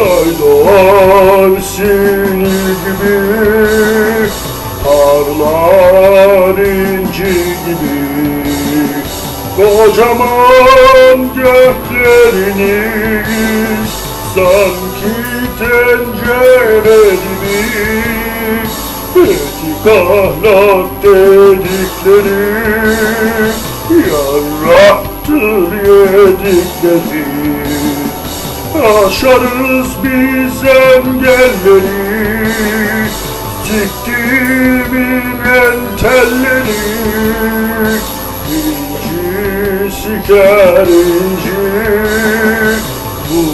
Yaylar seni gibi Parlar inci gibi. Kocaman gökleriniz Sanki tencere gibi. Etikahlat dedikleri Yarattır yedikleri Aşarız biz engelleri Diktiğimin entelleri. İnci siker inci Bu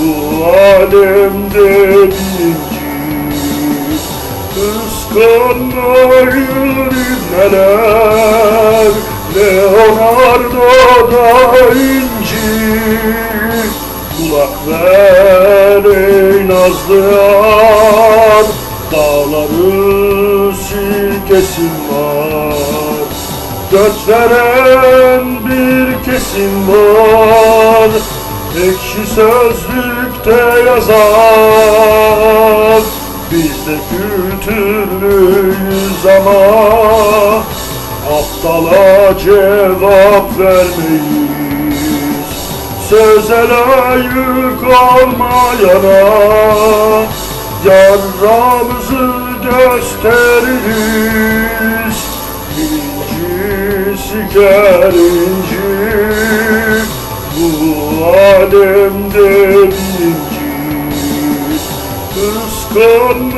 alemde birinci. Kıskanmayın neler Leonardo da ey nazlı yar Dağları silkesin var. Dört veren bir kesim var. Ekşi sözlükte yazar. Biz de kültürlüyüz ama Aptala cevap vermeyiz Söze layık olmayana Yarramızı gösteririz. İnci siker inci Bu alemde birinci Kıskanmayın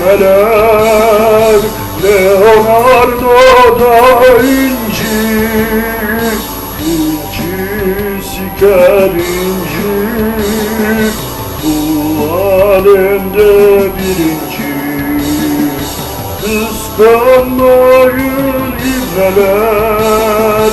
neler Leonardo da Vinci İnci siker inci Bu alemde birinci. Kıskanmayın ibneler